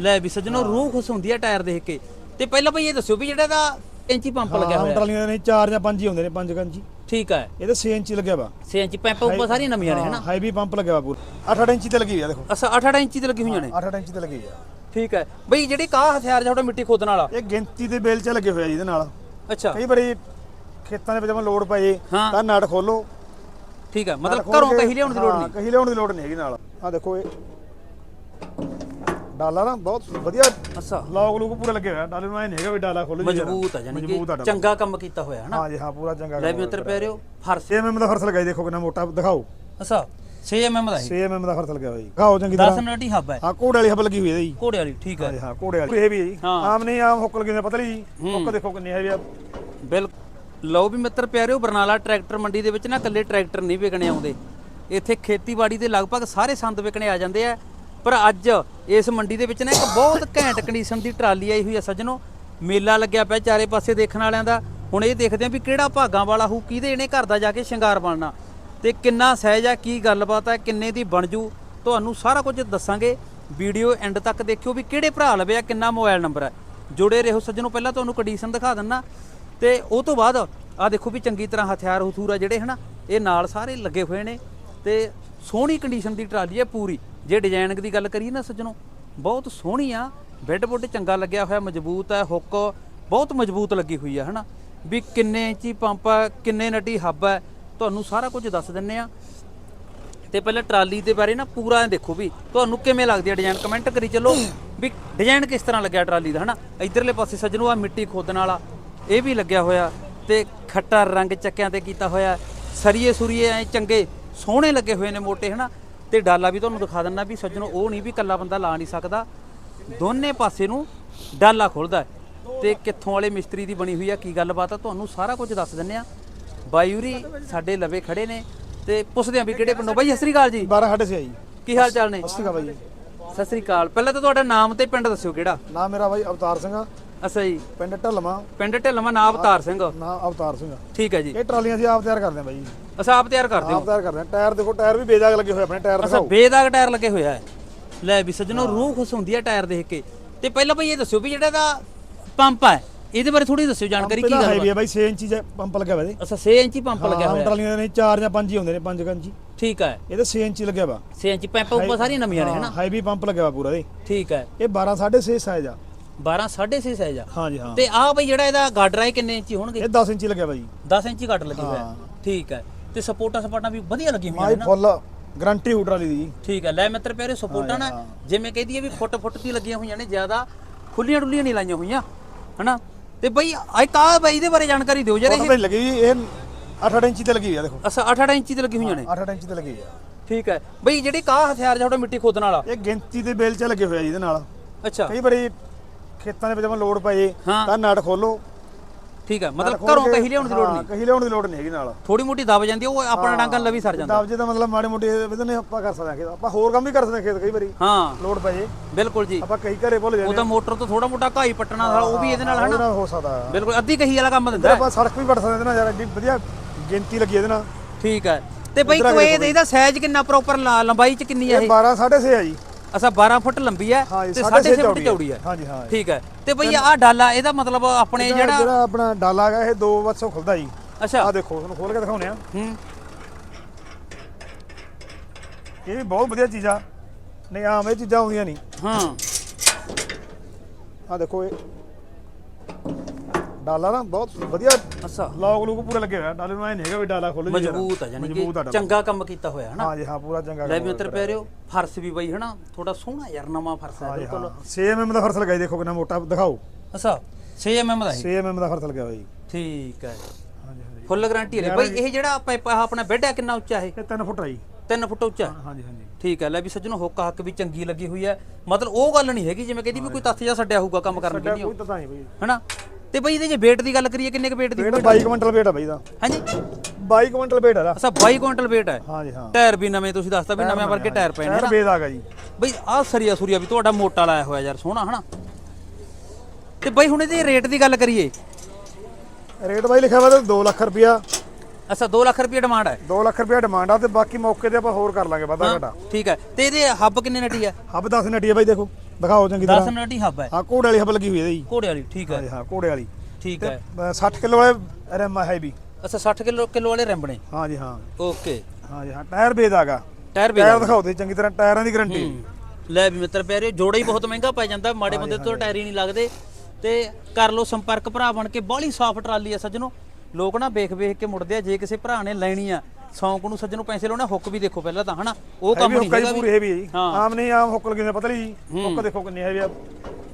ਲੈ ਵੀ ਸੱਜਣੋ ਰੂਹ ਖੁਸ਼ ਹੁੰਦੀ ਹੈ ਟਾਇਰ ਦੇਖ ਕੇ। ਤੇ ਪਹਿਲਾਂ ਬਈ ਇਹ ਦੱਸਿਓ ਵੀ ਜਿਹੜਾ ਦਾ ਇੰਚੀ ਪੰਪ ਲੱਗਿਆ ਹਾਂ ਹੋਇਆ। ਟਰਾਲੀਆਂ ਦੇ ਨਹੀਂ 4 ਜਾਂ 5 ਹੀ ਹੁੰਦੇ ਨੇ 5 ਕੰਚੀ ਠੀਕ ਹੈ ਇਹਦੇ 6 ਇੰਚੀ ਲੱਗਿਆ ਵਾ। 6 ਇੰਚੀ ਪੰਪ ਉੱਪਰ ਸਾਰੀਆਂ ਨਵੀਆਂ ਨੇ ਹਨਾ? ਹਾਈਵੀ ਪੰਪ ਲੱਗਿਆ ਵਾ ਪੂਰਾ। 8 ਇੰਚੀ ਤੇ ਲੱਗੀ ਹੋਈ ਆ ਦੇਖੋ। ਅੱਛਾ 8-8 ਇੰਚੀ ਤੇ ਲੱਗੀ ਹੋਈਆਂ ਨੇ? 8 ਇੰਚੀ ਤੇ ਲੱਗੀ ਆ। ਠੀਕ ਹੈ ਬਈ ਜਿਹੜੀ ਕਾਹ ਹਥਿਆਰ ਜਿਹੜਾ ਮਿੱਟੀ ਖੋਦਣ ਵਾਲਾ? ਇਹ ਗਿਣਤੀ ਦੇ ਬੇਲ 'ਚ ਲੱਗੇ ਹੋਇਆ ਜੀ ਇਹਦੇ ਨਾਲ। ਅੱਛਾ। ਕਈ ਵਾਰੀ ਖੇਤਾਂ ਦੇ ਵਿੱਚ ਜਦੋਂ ਲੋਡ ਪਏ ਹਾਂ। ਤਾਂ ਨਟ ਖੋਲੋ। ਠੀਕ ਹੈ ਮਤਲਬ ਘਰੋਂ ਕਹੀ ਲਿਆਉਣ ਦੀ ਲੋੜ ਹਾਂ, ਨਹੀਂ? ਕਹੀ ਲਿਆਉਣ ਦੀ ਲੋੜ ਨਹੀਂ ਹੈਗੀ ਨਾਲ। ਆ ਦੇਖੋ ਇਹ। ਡਾਲਾ ਨਾ ਬਹੁਤ ਵਧੀਆ ਅੱਛਾ। ਲੌਗ ਲੂਗ ਪੂਰਾ ਲੱਗੇ ਹੋਇਆ ਡਾਲੇ ਨੂੰ ਐ ਨਹੀਂ ਹੈਗਾ ਵੀ ਡਾਲਾ ਖੋਲੋ ਮਜ਼ਬੂਤ ਹੈ ਯਾਨੀ ਮਜ਼ਬੂਤ ਆ ਕਿ ਡਾਲਾ। ਚੰਗਾ ਕੰਮ ਕੀਤਾ ਹੋਇਆ ਹਨਾ? ਹਾਂ ਜੀ ਹਾਂ ਪੂਰਾ ਚੰਗਾ ਲੈ ਵੀ ਮਿੱਤਰ ਪਿਆਰਿਓ ਫਰਸ। 6 mm ਦਾ ਫਰਸ ਲਗਾਈ ਦੇਖੋ ਕਿੰਨਾ ਮੋਟਾ ਦਿਖਾਓ। ਅੱਛਾ 6 mm ਦਾ ਹੈ 6 mm ਦਾ ਫਰਸ ਲੱਗਿਆ ਹੋਇਆ ਜੀ। ਦਿਖਾਓ ਚੰਗੀ 10 ਤਰ੍ਹਾਂ ਮਿੰਟ ਹੀ ਹੱਬ ਹੈ। ਹਾਂ ਕੋੜੇ ਵਾਲੀ ਹੱਬ ਲੱਗੀ ਹੋਈ ਹੈ ਜੀ। ਘੋੜੇ ਵਾਲੀ ਠੀਕ ਹਾਂ। ਹੈ ਜੀ ਹਾਂ ਕੋੜੇ ਵਾਲੀ। ਇਹ ਵੀ ਹੈ ਜੀ। ਹਾਂ। ਆਮ ਨਹੀਂ ਆਮ ਹੁੱਕ ਲੱਗੀ ਹੋਈ ਹੈ, ਪਤਲੀ ਜੀ। ਹੁੱਕ ਦੇਖੋ ਕਿੰਨੀ ਹੈਵੀ ਆ। ਬਿਲਕੁਲ ਲਓ ਵੀ ਮਿੱਤਰ ਪਿਆਰਿਓ ਬਰਨਾਲਾ ਟਰੈਕਟਰ ਮੰਡੀ ਦੇ ਵਿੱਚ ਨਾ ਇਕੱਲੇ ਟਰੈਕਟਰ ਨਹੀਂ ਵਿਕਣੇ ਆਉਂਦੇ। ਇੱਥੇ ਖੇਤੀਬਾੜੀ ਦੇ ਲਗਭਗ ਸਾਰੇ ਸੰਦ ਵਿਕਣੇ ਆ ਜਾਂਦੇ ਆ। ਪਰ ਅੱਜ ਇਸ ਮੰਡੀ ਦੇ ਵਿੱਚ ਨਾ ਇੱਕ ਬਹੁਤ ਘੈਂਟ ਕੰਡੀਸ਼ਨ ਦੀ ਟਰਾਲੀ ਆਈ ਹੋਈ ਆ ਸੱਜਣੋ। ਮੇਲਾ ਲੱਗਿਆ ਪਿਆ ਚਾਰੇ ਪਾਸੇ ਦੇਖਣ ਵਾਲਿਆਂ ਦਾ। ਹੁਣ ਇਹ ਦੇਖਦੇ ਆ ਵੀ ਕਿਹੜਾ ਭਾਗਾਂ ਵਾਲਾ ਹੋਊ, ਕਿਹਦੇ ਇਹਨੇ ਘਰ ਦਾ ਜਾ ਕੇ ਸ਼ਿੰਗਾਰ ਬਣਨਾ। ਤੇ ਕਿੰਨਾ ਸਹਿਜ ਆ, ਕੀ ਗੱਲਬਾਤ ਹੈ ਕਿੰਨੇ ਦੀ ਬਣ ਜੂ, ਤੁਹਾਨੂੰ ਸਾਰਾ ਕੁਝ ਦੱਸਾਂਗੇ। ਵੀਡੀਓ ਐਂਡ ਤੱਕ ਦੇਖਿਓ ਵੀ ਕਿਹੜੇ ਭਰਾ ਲਵੇ ਆ ਕਿੰਨਾ ਮੋਬਾਈਲ ਨੰਬਰ ਹੈ ਜੁੜੇ ਰਹੋ ਸੱਜਣੋ, ਪਹਿਲਾਂ ਤੁਹਾਨੂੰ ਕੰਡੀਸ਼ਨ ਦਿਖਾ ਦਿੰਨਾ। ਤੇ ਉਹ ਤੋਂ ਬਾਅਦ ਆ ਦੇਖੋ ਵੀ ਚੰਗੀ ਤਰ੍ਹਾਂ ਹਥਿਆਰ ਹਥੂਰ ਆ ਜਿਹੜੇ, ਹਨਾ, ਇਹ ਨਾਲ ਸਾਰੇ ਲੱਗੇ ਹੋਏ ਨੇ। ਤੇ ਸੋਹਣੀ ਕੰਡੀਸ਼ਨ ਦੀ ਟਰਾਲੀ ਹੈ ਪੂਰੀ। ਜੇ ਡਿਜ਼ਾਈਨਿੰਗ ਦੀ ਗੱਲ ਕਰੀਏ ਨਾ ਸੱਜਣੋ, ਬਹੁਤ ਸੋਹਣੀ ਆ ਬੈੱਡ ਬੁੱਡ ਚੰਗਾ ਲੱਗਿਆ ਹੋਇਆ, ਮਜ਼ਬੂਤ ਹੈ ਹੁੱਕ ਬਹੁਤ ਮਜ਼ਬੂਤ ਲੱਗੀ ਹੋਈ ਆ, ਹਨਾ? ਵੀ ਕਿੰਨੇ ਇੰਚੀ ਪੰਪ ਹੈ ਕਿੰਨੇ ਨਟੀ ਹੱਬ ਹੈ ਤੁਹਾਨੂੰ ਸਾਰਾ ਕੁਝ ਦੱਸ ਦਿੰਨੇ ਆ। ਤੇ ਪਹਿਲਾਂ ਟਰਾਲੀ ਦੇ ਬਾਰੇ ਨਾ ਪੂਰਾ ਦੇਖੋ ਵੀ ਤੁਹਾਨੂੰ ਕਿਵੇਂ ਲੱਗਦੀ ਹੈ ਡਿਜ਼ਾਈਨ ਕਮੈਂਟ ਕਰੀ ਚੱਲੋ ਵੀ ਡਿਜ਼ਾਈਨ ਕਿਸ ਤਰ੍ਹਾਂ ਲੱਗਿਆ ਟਰਾਲੀ ਦਾ, ਹਨਾ? ਇਧਰਲੇ ਪਾਸੇ ਸੱਜਣੋ ਆ ਮਿੱਟੀ ਖੋਦਣ ਵਾਲਾ, ਇਹ ਵੀ ਲੱਗਿਆ ਹੋਇਆ ਤੇ ਖੱਟਾ ਰੰਗ ਚੱਕਿਆਂ ਤੇ ਕੀਤਾ ਹੋਇਆ ਸਰੀਏ ਸੁਰੀਏ ਐ ਚੰਗੇ, ਸੋਹਣੇ ਲੱਗੇ ਹੋਏ ਨੇ ਮੋਟੇ, ਹਨਾ? ਤੇ ਡਾਲਾ ਵੀ ਤੁਹਾਨੂੰ ਦਿਖਾ ਦਿੰਨਾ ਵੀ ਸੱਜਣੋ ਉਹ ਨਹੀਂ ਵੀ ਇਕੱਲਾ ਬੰਦਾ ਲਾ ਨਹੀਂ ਸਕਦਾ। ਦੋਨੇ ਪਾਸੇ ਨੂੰ ਡਾਲਾ ਖੁੱਲਦਾ। ਤੇ ਕਿੱਥੋਂ ਵਾਲੇ ਮਿਸਤਰੀ ਦੀ ਬਣੀ ਹੋਈ ਆ ਕੀ ਗੱਲਬਾਤ ਆ ਤੁਹਾਨੂੰ ਸਾਰਾ ਕੁਝ ਦੱਸ ਦਿੰਨੇ ਆ। ਬਾਯੂਰੀ ਸਾਡੇ ਲਵੇ ਖੜੇ ਨੇ ਤੇ ਪੁੱਛਦੇ ਆ ਵੀ ਕਿਹੜੇ ਪਿੰਡੋਂ। ਬਾਈ ਸਤਿ ਸ੍ਰੀ ਅਕਾਲ ਜੀ। 12 ਸਾਢੇ ਛੇ ਆ ਜੀ ਕੀ ਹਾਲ ਚਾਲ ਨੇ? ਸਸਤੀ ਕਾ ਬਾਈ ਸਤਿ ਸ੍ਰੀ ਅਕਾਲ। ਪਹਿਲਾਂ ਤਾਂ ਤੁਹਾਡਾ ਨਾਮ ਤੇ ਪਿੰਡ ਦੱਸਿਓ ਕਿਹੜਾ? ਨਾਮ ਮੇਰਾ ਬਾਈ ਅਵਤਾਰ ਸਿੰਘ ਆ। ਅੱਛਾ ਜੀ। ਪਿੰਡ ਢਲਮਾ ਪਿੰਡ ਢਿੱਲਵਾਂ ਨਾਮ ਅਵਤਾਰ ਸਿੰਘ। ਨਾ ਅਵਤਾਰ ਸਿੰਘ ਆ। ਠੀਕ ਹੈ ਜੀ। ਇਹ ਟਰਾਲੀਆਂ ਅਸੀਂ ਆਪ ਤਿਆਰ ਕਰਦੇ ਹਾਂ ਬਾਈ ਅੱਛਾ ਆਪ ਤਿਆਰ ਕਰਦੇ ਹੋ। ਆਪ ਤਿਆਰ ਕਰਦੇ ਹਾਂ। ਟਾਇਰ ਦੇਖੋ ਟਾਇਰ ਵੀ ਬੇਜਾਗ ਲੱਗੇ ਹੋਏ ਆਪਣੇ ਟਾਇਰ ਅੱਛਾ ਦਿਖਾਓ। ਬੇਦਾਗ ਟਾਇਰ ਲੱਗੇ ਹੋਇਆ ਹੈ ਲੈ ਵੀ ਸੱਜਣੋ ਰੂਹ ਖੁਸ਼ ਹੁੰਦੀ ਹੈ ਟਾਇਰ ਦੇਖ ਕੇ। ਤੇ ਪਹਿਲਾਂ ਬਈ ਇਹ ਦੱਸਿਓ ਵੀ ਜਿਹੜਾ ਦਾ ਪੰਪ ਹੈ ਇਹਦੇ ਬਾਰੇ ਥੋੜੀ ਦੱਸਿਓ ਜਾਣਕਾਰੀ ਕੀ ਗੱਲ ਆ ਬਾਈ 6 ਇੰਚੀ ਦਾ ਪੰਪ ਲੱਗਿਆ ਹੋਇਆ ਇਹਦੇ। ਅੱਛਾ 6 ਇੰਚੀ ਪੰਪ ਲੱਗਿਆ ਹੋਇਆ। ਹੈ। ਟਰਾਲੀਆਂ ਦੇ ਨਹੀਂ 4 ਜਾਂ 5 ਹੀ ਹੁੰਦੇ ਨੇ 5 ਕੰਚੀ ਠੀਕ ਹੈ ਇਹਦੇ 6 ਇੰਚੀ ਲੱਗਿਆ ਵਾ। 6 ਇੰਚੀ ਪੰਪ ਉੱਪਰ ਸਾਰੀਆਂ ਨਵੀਆਂ ਨੇ ਹਨਾ? ਹਾਈਵੇ ਪੰਪ ਲੱਗਿਆ ਵਾ ਪੂਰਾ ਇਹ ਠੀਕ ਹੈ ਇਹ 12 6.5 ਸਾਈਜ਼ ਆ। 12 6.5 ਸਾਈਜ਼ ਆ। ਹਾਂ ਜੀ ਹਾਂ। ਤੇ ਆਹ ਬਈ ਜਿਹੜਾ ਇਹਦਾ ਗਾਡਰ ਹੈ ਇਹ ਕਿੰਨੇ ਇੰਚੀ ਹੋਣਗੇ? ਇਹ 10 ਇੰਚੀ ਲੱਗਿਆ ਵਾ ਜੀ 10 ਇੰਚੀ ਗਾਡਰ ਲੱਗੀ ਹੋਇਆ ਹੈ। ਠੀਕ ਹੈ ਤੇ ਸਪੋਰਟਾਂ ਸਪਾਟਾਂ ਵੀ ਵਧੀਆ ਲੱਗੀਆਂ ਹੋਈਆਂ ਮਾਈ ਨੇ। ਨਾ ਫੁੱਲ ਗਰੰਟੀ ਹੂ ਟਰਾਲੀ ਦੀ। ਜੀ ਠੀਕ ਹੈ ਲੈ ਮਿੱਤਰ ਪਿਆਰੇ ਸਪੋਰਟਾਂ ਨਾ ਜਿਵੇਂ ਕਹਦੀ ਹੈ ਵੀ ਫੁੱਟ ਫੁੱਟ ਦੀ ਲੱਗੀਆਂ ਹੋਈਆਂ ਨੇ ਜ਼ਿਆਦਾ ਖੁੱਲੀਆਂ ਡੁੱਲੀਆਂ ਨਹੀਂ ਲਾਈਆਂ ਹੋਈਆਂ ਹਨਾ? ਤੇ ਬਈ ਆਹ ਕਾ ਬਈ ਇਹਦੇ ਬਾਰੇ ਜਾਣਕਾਰੀ ਦਿਓ ਜਰਾ ਫੁੱਟ ਤੇ ਲੱਗੀ ਜੀ ਇਹ 8 ਇੰਚੀ ਤੇ ਲੱਗੀ ਆ ਦੇਖੋ। ਅੱਛਾ 8-8 ਇੰਚੀ ਤੇ ਲੱਗੀ ਹੋਈਆਂ ਨੇ? 8 ਇੰਚੀ ਤੇ ਲੱਗੀ ਆ। ਠੀਕ ਹੈ। ਬਈ ਜਿਹੜੀ ਕਾ ਹਥਿਆਰ ਜਿਹੜਾ ਮਿੱਟੀ ਖੋਦਣ ਵਾਲਾ? ਇਹ ਗਿਣਤੀ ਦੇ ਬੇਲ 'ਚ ਲੱਗੇ ਹੋਇਆ ਜੀ ਇਹਦੇ ਨਾਲ। ਅੱਛਾ। ਕਈ ਵਾਰੀ ਖੇਤਾਂ ਦੇ ਵਿੱਚ ਜਦੋਂ ਲੋਡ ਪਏ ਹਾਂ। ਤਾਂ ਨਟ ਖੋਲੋ ਠੀਕ ਹੈ ਮਤਲਬ ਘਰੋਂ ਕਹੀ ਲਿਆਉਣ ਦੀ ਲੋੜ ਹਾਂ, ਨਹੀਂ। ਕਹੀ ਲਿਆਉਣ ਦੀ ਲੋੜ ਨਹੀਂ ਹੈਗੀ ਨਾਲ। ਥੋੜੀ ਮੋਟੀ ਦਬ ਜਾਂਦੀ ਹੈ, ਉਹ ਆਪਣਾ ਡਾਂਗਾ ਲਵੀ ਸਰ ਜਾਂਦਾ। ਦਬਜੇ ਦਾ ਮਤਲਬ ਮਾੜੇ ਮੋਟੇ ਇਹਦੇ ਨੇ ਆਪਾਂ ਕਰ ਸਕਦੇ ਹਾਂ ਆਪਾਂ ਹੋਰ ਕੰਮ ਵੀ ਕਰ ਸਕਦੇ ਹਾਂ ਖੇਤ ਕਈ ਵਾਰੀ। ਹਾਂ। ਲੋਡ ਪੈ ਜੇ। ਬਿਲਕੁਲ ਜੀ। ਆਪਾਂ ਕਈ ਘਰੇ ਭੁੱਲ ਉਹ ਜਾਂਦੇ ਤਾਂ ਮੋਟਰ ਤੋਂ ਥੋੜਾ ਮੋਟਾ ਘਾਈ ਪੱਟਣਾ ਉਹ ਵੀ ਇਹਦੇ ਨਾਲ ਹਨਾ? ਹੋ ਸਕਦਾ ਹੈ। ਬਿਲਕੁਲ ਅੱਧੀ ਕਹੀ ਵਾਲਾ ਕੰਮ ਦਿੰਦਾ। ਤੇ ਹੈ। ਆਪਾਂ ਸੜਕ ਵੀ ਵੱਟ ਸਕਦੇ ਨਾਲ ਯਾਰ ਐਡੀ ਵਧੀਆ ਗਿਣਤੀ ਲੱਗੀ ਇਹਦੇ ਨਾਲ। ਠੀਕ ਹੈ। ਤੇ ਬਈ ਕੋਈ ਇਹ ਇਹਦਾ ਸਾਈਜ਼ ਕਿੰਨਾ ਪ੍ਰੋਪਰ ਲੰਬਾਈ ਚ ਕਿੰਨੀ ਹੈ ਇਹ ਇਹ? 12 6.5 ਆ ਜੀ। ਅੱਛਾ 12 ਫੁੱਟ ਲੰਬੀ ਹੈ ਤੇ 6.5 6.5 ਫੁੱਟ ਚੌੜੀ ਹੈ। ਹਾਂਜੀ ਹਾਂ ਠੀਕ ਹੈ। ਤੇ ਬਈ ਆਹ ਡਾਲਾ ਇਹਦਾ ਮਤਲਬ ਆਪਣੇ ਜਿਹੜਾ ਜਿਹੜਾ ਆਪਣਾ ਡਾਲਾ ਹੈਗਾ ਇਹ 2 ਵਸੋਂ ਖੁੱਲਦਾ ਜੀ। ਅੱਛਾ। ਆ ਦੇਖੋ ਤੁਹਾਨੂੰ ਖੋਲ ਕੇ ਦਿਖਾਉਨੇ ਆ ਹੂੰ। ਇਹ ਵੀ ਬਹੁਤ ਵਧੀਆ ਚੀਜ਼ ਆ। ਨਹੀਂ ਆਮ ਇਹ ਚੀਜ਼ਾਂ ਆਉਂਦੀਆਂ ਨਹੀਂ। ਹਾਂ। ਆ ਦੇਖੋ ਇਹ। ਡਾਲਾ ਨਾ ਬਹੁਤ ਵਧੀਆ ਅੱਛਾ। ਲੌਗ ਲੂਗ ਪੂਰਾ ਲੱਗੇ ਹੋਇਆ ਡਾਲੇ ਨੂੰ ਐ ਨਹੀਂ ਹੈਗਾ ਵੀ ਡਾਲਾ ਖੋਲ ਮਜ਼ਬੂਤ ਹੈ ਯਾਨੀ ਮਜ਼ਬੂਤ ਆ ਕਿ ਡਾਲਾ। ਚੰਗਾ ਕੰਮ ਕੀਤਾ ਹੋਇਆ ਹਨਾ? ਹਾਂ ਜੀ ਹਾਂ ਪੂਰਾ ਚੰਗਾ ਲੈ ਵੀ ਮਿੱਤਰ ਪਿਆਰਿਓ ਫਰਸ਼ ਵੀ ਬਈ ਹਨਾ? ਥੋੜਾ ਸੋਹਣਾ ਯਾਰ ਨਵਾਂ ਫਰਸ਼ ਹੈ ਹਾਂ ਬਿਲਕੁਲ। ਹਾਂ। 6 mm ਦਾ ਫਰਸ ਲਗਾਈ ਦੇਖੋ ਕਿੰਨਾ ਮੋਟਾ ਦਿਖਾਓ। ਅੱਛਾ 6 mm ਦਾ ਹੈ 6 mm ਦਾ ਫਰਸ ਲੱਗਿਆ ਹੋਇਆ ਜੀ। ਠੀਕ ਹੈ ਫੁੱਲ ਗਾਰੰਟੀ ਹੈ ਬਈ ਇਹ ਜਿਹੜਾ ਪਾਈਪ ਆ ਆਪਣਾ ਬੈੱਡ ਹੈ ਕਿੰਨਾ ਉੱਚਾ ਹੈ ਇਹ 3 ਫੁੱਟ ਆ ਜੀ। 3 ਫੁੱਟ ਉੱਚਾ? ਹੈ। ਹਾਂਜੀ ਹਾਂਜੀ ਠੀਕ ਹੈ ਲੈ ਵੀ ਸੱਜਣੋ ਹੁੱਕ ਹੱਕ ਵੀ ਚੰਗੀ ਲੱਗੀ ਹੋਈ ਹੈ ਮਤਲਬ ਉਹ ਗੱਲ ਨਹੀਂ ਹੈਗੀ ਜਿਵੇਂ ਕਹਿੰਦੀ ਵੀ ਕੋਈ ਤੱਥ ਜਾਂ ਛੱਡਿਆ ਹੋਊਗਾ ਕੰਮ ਕਰਨ ਦੀ ਕੋਈ ਨਹੀਂ ਬਈ। ਹਨਾ? ਤੇ ਬਈ ਇਹਦੇ ਜੇ weight ਦੀ ਗੱਲ ਕਰੀਏ ਕਿੰਨੇ ਕੁ weight ਦੀ? ਵੇਟ 22 ਕੁਇੰਟਲ ਵੇਟ ਆ ਬਈ ਦਾ। ਹਾਂਜੀ। 22 ਕੁਇੰਟਲ ਵੇਟ ਆ ਅੱਛਾ 22 ਕੁਇੰਟਲ weight ਹੈ ਹਾਂ ਜੀ ਹਾਂ। ਟਾਇਰ ਵੀ ਨਵੇਂ ਤੁਸੀਂ ਦੱਸਤਾ ਵੀ ਨਵੇਂ ਵਰਗੇ ਟਾਇਰ ਨੇ ਟਾਇਰ ਬੇਦ ਆ ਗਿਆ ਜੀ। ਬਈ ਆਹ ਸਰੀਆ ਸੁਰੀਆ ਵੀ ਤੁਹਾਡਾ ਮੋਟਾ ਲਾਇਆ ਹੋਇਆ ਯਾਰ ਸੋਹਣਾ ਹਨਾ? ਤੇ ਬਈ ਹੁਣ ਇਹਦੇ ਰੇਟ ਦੀ ਗੱਲ ਕਰੀਏ। ਰੇਟ ਬਾਈ ਲਿਖਿਆ ਵਾ ਤੇ 2 ਲੱਖ ਰੁਪਿਆ ਅੱਛਾ 2 ਲੱਖ ਰੁਪਏ ਡਿਮਾਂਡ ਹੈ 2 ਲੱਖ ਰੁਪਿਆ ਡਿਮਾਂਡ ਆ ਤੇ ਬਾਕੀ ਮੌਕੇ ਤੇ ਆਪਾਂ ਹੋਰ ਕਰ ਲਾਂਗੇ ਵਾਧਾ ਘਟਾ। ਠੀਕ ਹੈ ਤੇ ਇਹਦੇ ਹੱਬ ਕਿੰਨੇ ਨਟੀ ਹੈ ਹੱਬ 10 ਨਟੀ ਆ ਬਾਈ ਦੇਖੋ। ਦਿਖਾਓ ਚੰਗੀ 10 ਤਰ੍ਹਾਂ ਮਿੰਟ ਹੀ ਹੱਬ ਹੈ। ਹਾਂ ਘੋੜੇ ਵਾਲੀ ਹੱਬ ਲੱਗੀ ਹੋਈ ਹੈ ਇਹਦੀ ਘੋੜੇ ਵਾਲੀ ਠੀਕ ਹਾਂਜੀ ਹੈ ਹਾਂ ਘੋੜੇ ਵਾਲੀ। ਠੀਕ ਹੈ। ਅ, 60 ਕਿਲੋ ਵਾਲੇ ਰੈਮ ਹੈ ਵੀ ਅੱਛਾ 60 ਕਿਲੋ ਕਿਲੋ ਵਾਲੇ ਰੈਂਬਣੇ ਹਾਂਜੀ ਹਾਂ ਓਕੇ। ਹਾਂਜੀ ਹਾਂ ਟਾਇਰ ਬੇਦ ਆਗਾ ਟਾਇਰ ਵੀ ਟਾਇਰ ਦਿਖਾਓ ਤੇ ਚੰਗੀ ਤਰ੍ਹਾਂ ਟਾਇਰਾਂ ਦੀ ਗਾਰੰਟੀ। ਲੈ ਵੀ ਮਿੱਤਰ ਪਿਆਰੇ ਜੋੜਾ ਹੀ ਬਹੁਤ ਮਹਿੰਗਾ ਪੈ ਜਾਂਦਾ ਮਾੜੇ ਬੰਦੇ ਤੋਂ ਟਾਇਰ ਹੀ ਨਹੀਂ ਲੱਗਦੇ। ਤੇ ਕਰ ਲਓ ਸੰਪਰਕ ਭਰਾ ਬਣ ਕੇ ਬਾਹਲੀ ਸਾਫ਼ ਟਰਾਲੀ ਆ ਸੱਜਣੋ। ਲੋਕ ਨਾ ਵੇਖ ਵੇਖ ਕੇ ਮੁੜਦੇ ਆ ਜੇ ਕਿਸੇ ਭਰਾ ਨੇ ਲੈਣੀ ਆ ਸੌਂਕ ਨੂੰ ਸੱਜਣੋਂ ਪੈਸੇ ਲਾਉਣੇ ਹੁੱਕ ਵੀ ਦੇਖੋ ਪਹਿਲਾਂ ਤਾਂ ਹਨਾ? ਉਹ ਕੰਮ ਨਹੀਂ ਹੈਗਾ ਪੂਰੀ ਵੀ। ਹੈ ਹਾਂ। ਆਮ ਨਹੀਂ ਆਮ ਹੁੱਕ ਲੱਗੀ ਹੋਈ ਹੈ, ਪਤਲੀ ਜੀ ਹੁੱਕ ਦੇਖੋ ਕਿੰਨੀ ਹੈਵੀ ਆ।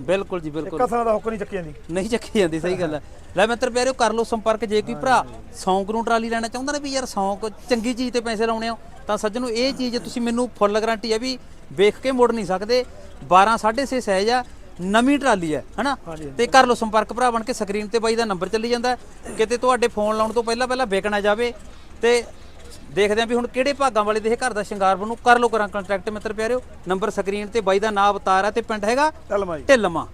ਬਿਲਕੁਲ ਜੀ ਬਿਲਕੁਲ। ਕਸਰਾਂ ਦਾ ਹੁੱਕ ਨਹੀਂ ਚੱਕੀ ਜਾਂਦੀ। ਨਹੀਂ ਚੱਕੀ ਜਾਂਦੀ ਸਹੀ ਗੱਲ ਹੈ ਲੈ ਮਿੱਤਰ ਪਿਆਰਿਓ ਕਰ ਲਓ ਸੰਪਰਕ ਜੇ ਕੋਈ ਭਰਾ ਸੌਂਕ ਨੂੰ ਟਰਾਲੀ ਲੈਣਾ ਚਾਹੁੰਦਾ ਨਾ ਵੀ ਯਾਰ ਸੌਂਕ ਚੰਗੀ ਚੀਜ਼ ਤੇ ਪੈਸੇ ਲਾਉਣੇ ਹੋ ਤਾਂ ਸੱਜਣੋ ਇਹ ਚੀਜ਼ ਤੁਸੀਂ ਮੈਨੂੰ ਫੁੱਲ ਗਾਰੰਟੀ ਹੈ ਵੀ ਵੇਖ ਕੇ ਮੁੜ ਨਹੀਂ ਸਕਦੇ। 12 6.5 ਸਾਈਜ਼ ਆ ਨਵੀਂ ਟਰਾਲੀ ਹੈ ਹਨਾ? ਤੇ ਕਰ ਲਓ ਸੰਪਰਕ ਭਰਾ ਬਣ ਕੇ ਸਕਰੀਨ ਤੇ ਬਾਈ ਦਾ ਨੰਬਰ ਚੱਲੀ ਜਾਂਦਾ। ਹੈ। ਕਿਤੇ ਤੁਹਾਡੇ ਫੋਨ ਲਾਉਣ ਤੋਂ ਪਹਿਲਾਂ ਪਹਿਲਾਂ ਨਾ ਜਾਵੇ ਤੇ ਦੇਖਦੇ ਆਂ ਵੀ ਹੁਣ ਕਿਹੜੇ ਭਾਗਾਂ ਵਾਲੇ ਦੇ ਇਹ ਘਰ ਦਾ ਸ਼ਿੰਗਾਰ ਬਣੂ। ਕਰ ਲਓ ਕਰਾਂ ਕੰਟੈਕਟ ਮਿੱਤਰ ਪਿਆਰਿਓ। ਨੰਬਰ ਸਕਰੀਨ ਤੇ ਬਾਈ ਦਾ ਨਾਮ ਅਵਤਾਰ ਹੈ ਤੇ ਪਿੰਡ ਹੈਗਾ ਢਿੱਲਮਾ।